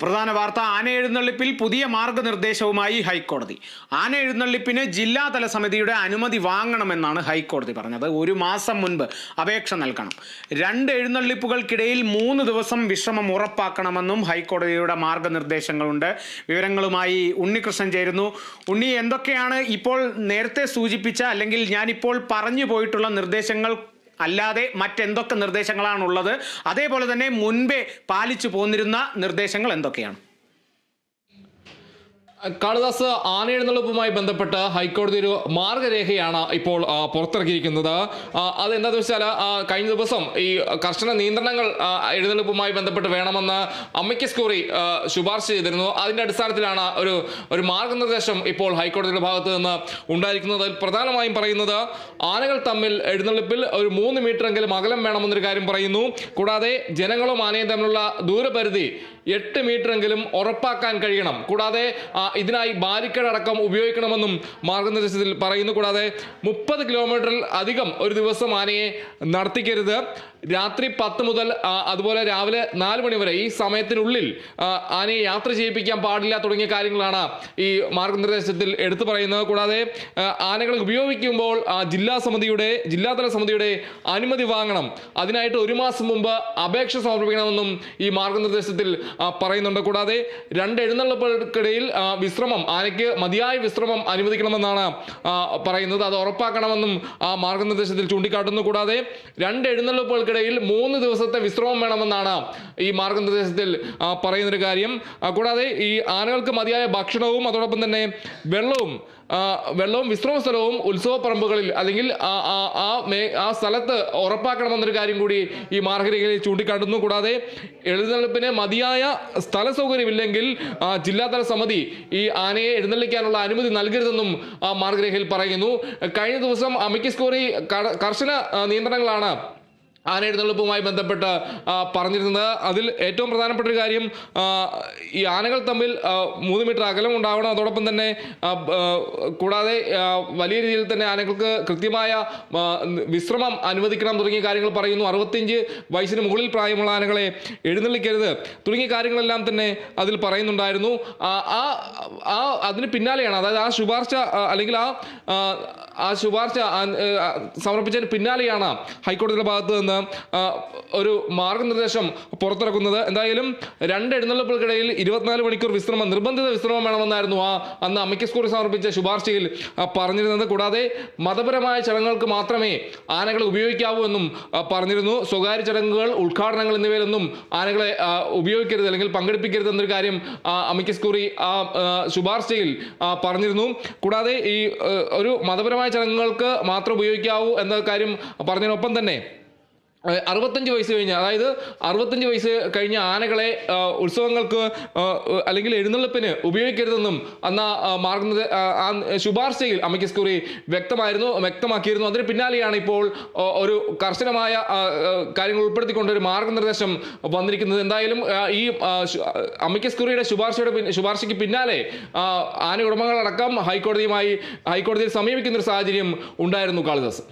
പ്രധാന വാർത്ത ആന എഴുന്നള്ളിപ്പിൽ പുതിയ മാർഗനിർദ്ദേശവുമായി ഹൈക്കോടതി. ആന എഴുന്നള്ളിപ്പിന് ജില്ലാതല സമിതിയുടെ അനുമതി വാങ്ങണമെന്നാണ് ഹൈക്കോടതി പറഞ്ഞത്. ഒരു മാസം മുൻപ് അപേക്ഷ നൽകണം. രണ്ട് എഴുന്നള്ളിപ്പുകൾക്കിടയിൽ മൂന്ന് ദിവസം വിശ്രമം ഉറപ്പാക്കണമെന്നും ഹൈക്കോടതിയുടെ മാർഗനിർദ്ദേശങ്ങളുണ്ട്. വിവരങ്ങളുമായി ഉണ്ണികൃഷ്ണൻ ചേരുന്നു. ഉണ്ണി എന്തൊക്കെയാണ് ഇപ്പോൾ നേരത്തെ സൂചിപ്പിച്ച അല്ലെങ്കിൽ ഞാനിപ്പോൾ പറഞ്ഞു പോയിട്ടുള്ള നിർദ്ദേശങ്ങൾ അല്ലാതെ മറ്റെന്തൊക്കെ നിർദ്ദേശങ്ങളാണുള്ളത്? അതേപോലെ തന്നെ മുൻപേ പാലിച്ചു പോന്നിരുന്ന നിർദ്ദേശങ്ങൾ എന്തൊക്കെയാണ്? കാളിദാസ് ആനയെഴുന്നള്ളിപ്പുമായി ബന്ധപ്പെട്ട് ഹൈക്കോടതി ഒരു മാർഗരേഖയാണ് ഇപ്പോൾ പുറത്തിറക്കിയിരിക്കുന്നത്. അതെന്താണെന്ന് വെച്ചാൽ കഴിഞ്ഞ ദിവസം ഈ കർശന നിയന്ത്രണങ്ങൾ എഴുന്നള്ളിപ്പുമായി ബന്ധപ്പെട്ട് വേണമെന്ന് അമ്മയ്ക്കസ് കോറി ശുപാർശ ചെയ്തിരുന്നു. അതിന്റെ അടിസ്ഥാനത്തിലാണ് ഒരു ഒരു മാർഗനിർദ്ദേശം ഇപ്പോൾ ഹൈക്കോടതിയുടെ ഭാഗത്ത് നിന്ന് ഉണ്ടായിരിക്കുന്നത്. പ്രധാനമായും പറയുന്നത് ആനകൾ തമ്മിൽ എഴുന്നള്ളിപ്പിൽ ഒരു മൂന്ന് മീറ്ററെങ്കിലും അകലം വേണമെന്നൊരു കാര്യം പറയുന്നു. കൂടാതെ ജനങ്ങളും ആനയും തമ്മിലുള്ള ദൂരപരിധി എട്ട് മീറ്ററെങ്കിലും ഉറപ്പാക്കാൻ കഴിയണം. കൂടാതെ ഇതിനായി ബാരിക്കേഡ് അടക്കം ഉപയോഗിക്കണമെന്നും മാർഗനിർദ്ദേശത്തിൽ പറയുന്നു. കൂടാതെ മുപ്പത് കിലോമീറ്ററിൽ അധികം ഒരു ദിവസം ആനയെ നടത്തിക്കരുത്. രാത്രി പത്ത് മുതൽ അതുപോലെ രാവിലെ നാല് മണി വരെ ഈ സമയത്തിനുള്ളിൽ ആനയെ യാത്ര ചെയ്യിപ്പിക്കാൻ പാടില്ല തുടങ്ങിയ കാര്യങ്ങളാണ് ഈ മാർഗനിർദ്ദേശത്തിൽ എടുത്തു പറയുന്നത്. കൂടാതെ ആനകൾ ഉപയോഗിക്കുമ്പോൾ ജില്ലാ സമിതിയുടെ ജില്ലാതല സമിതിയുടെ അനുമതി വാങ്ങണം. അതിനായിട്ട് ഒരു മാസം മുമ്പ് അപേക്ഷ സമർപ്പിക്കണമെന്നും ഈ മാർഗനിർദ്ദേശത്തിൽ പറയുന്നുണ്ട്. കൂടാതെ രണ്ട് എഴുന്നള്ളപ്പുകൾക്കിടയിൽ വിശ്രമം ആനയ്ക്ക് മതിയായ വിശ്രമം അനുവദിക്കണമെന്നാണ് പറയുന്നത്. അത് ഉറപ്പാക്കണമെന്നും ആ മാർഗനിർദ്ദേശത്തിൽ ചൂണ്ടിക്കാട്ടുന്നു. കൂടാതെ രണ്ട് എഴുന്നള്ളിപ്പുകൾക്കിടയിൽ മൂന്ന് ദിവസത്തെ വിശ്രമം വേണമെന്നാണ് ഈ മാർഗനിർദ്ദേശത്തിൽ പറയുന്നൊരു കാര്യം. കൂടാതെ ഈ ആനകൾക്ക് മതിയായ ഭക്ഷണവും അതോടൊപ്പം തന്നെ വെള്ളവും വെള്ളവും വിശ്രമ സ്ഥലവും ഉത്സവ പറമ്പുകളിൽ അല്ലെങ്കിൽ ആ- മേ ആ സ്ഥലത്ത് ഉറപ്പാക്കണമെന്നൊരു കാര്യം കൂടി ഈ മാർഗരേഖയിൽ ചൂണ്ടിക്കാട്ടുന്നു. കൂടാതെ എഴുന്നള്ളിപ്പിന് മതിയായ സ്ഥല സൗകര്യമില്ലെങ്കിൽ ജില്ലാതല സമിതി ഈ ആനയെ എഴുന്നള്ളിക്കാനുള്ള അനുമതി നൽകരുതെന്നും ആ മാർഗരേഖയിൽ പറയുന്നു. കഴിഞ്ഞ ദിവസം അമിക്കസ് കോറി കർശന നിയന്ത്രണങ്ങളാണ് ആന എഴുന്നള്ളിപ്പുമായി ബന്ധപ്പെട്ട് പറഞ്ഞിരുന്നത്. അതിൽ ഏറ്റവും പ്രധാനപ്പെട്ട ഒരു കാര്യം ഈ ആനകൾ തമ്മിൽ മൂന്ന് മീറ്റർ അകലം ഉണ്ടാവണം. അതോടൊപ്പം തന്നെ കൂടാതെ വലിയ രീതിയിൽ തന്നെ ആനകൾക്ക് കൃത്യമായ വിശ്രമം അനുവദിക്കണം തുടങ്ങിയ കാര്യങ്ങൾ പറയുന്നു. അറുപത്തിയഞ്ച് വയസ്സിന് മുകളിൽ പ്രായമുള്ള ആനകളെ എഴുന്നള്ളിക്കരുത് തുടങ്ങിയ കാര്യങ്ങളെല്ലാം തന്നെ അതിൽ പറയുന്നുണ്ടായിരുന്നു. ആ ആ- അതിന് പിന്നാലെയാണ് അതായത് ആ ശുപാർശ അല്ലെങ്കിൽ ആ ആ, ശുപാർശ സമർപ്പിച്ചതിന് പിന്നാലെയാണ് ഹൈക്കോടതിയുടെ ഭാഗത്ത് നിന്ന് ഒരു മാർഗനിർദ്ദേശം പുറത്തിറക്കുന്നത്. എന്തായാലും രണ്ട് എഴുന്നള്ളിപ്പുകൾക്കിടയിൽ ഇരുപത്തിനാല് മണിക്കൂർ വിശ്രമം നിർബന്ധിത വിശ്രമം വേണമെന്നായിരുന്നു ആ അന്ന് അമിക്കസ് കോറി സമർപ്പിച്ച ശുപാർശയിൽ പറഞ്ഞിരുന്നത്. കൂടാതെ മതപരമായ ചടങ്ങുകൾക്ക് മാത്രമേ ആനകളെ ഉപയോഗിക്കാവൂ എന്നും പറഞ്ഞിരുന്നു. സ്വകാര്യ ചടങ്ങുകൾ ഉദ്ഘാടനങ്ങൾ എന്നിവയിലൊന്നും ആനകളെ ഉപയോഗിക്കരുത് അല്ലെങ്കിൽ പങ്കെടുപ്പിക്കരുത് എന്നൊരു കാര്യം അമിക്കസ് കുറി ആ ശുപാർശയിൽ പറഞ്ഞിരുന്നു. കൂടാതെ ഈ ഒരു മതപരമായ ചടങ്ങുകൾക്ക് മാത്രം ഉപയോഗിക്കാവൂ എന്ന കാര്യം പറഞ്ഞതിനൊപ്പം തന്നെ അറുപത്തഞ്ച് വയസ്സ് കഴിഞ്ഞ അതായത് അറുപത്തഞ്ച് വയസ്സ് കഴിഞ്ഞ ആനകളെ ഉത്സവങ്ങൾക്ക് അല്ലെങ്കിൽ എഴുന്നള്ളിപ്പിന് ഉപയോഗിക്കരുതെന്നും അന്ന് മാർഗ ശുപാർശയിൽ അമിക്കസ് കുറി വ്യക്തമായിരുന്നു വ്യക്തമാക്കിയിരുന്നു. അതിന് പിന്നാലെയാണ് ഇപ്പോൾ ഒരു കർശനമായ കാര്യങ്ങൾ ഉൾപ്പെടുത്തിക്കൊണ്ട് ഒരു മാർഗനിർദ്ദേശം വന്നിരിക്കുന്നത്. എന്തായാലും ഈ അമിക്കസ് കുറിയുടെ ശുപാർശയുടെ ശുപാർശയ്ക്ക് പിന്നാലെ ആന ഉടമകളടക്കം ഹൈക്കോടതിയുമായി ഹൈക്കോടതിയിൽ സമീപിക്കുന്ന ഒരു സാഹചര്യം ഉണ്ടായിരുന്നു കാളിദാസ്.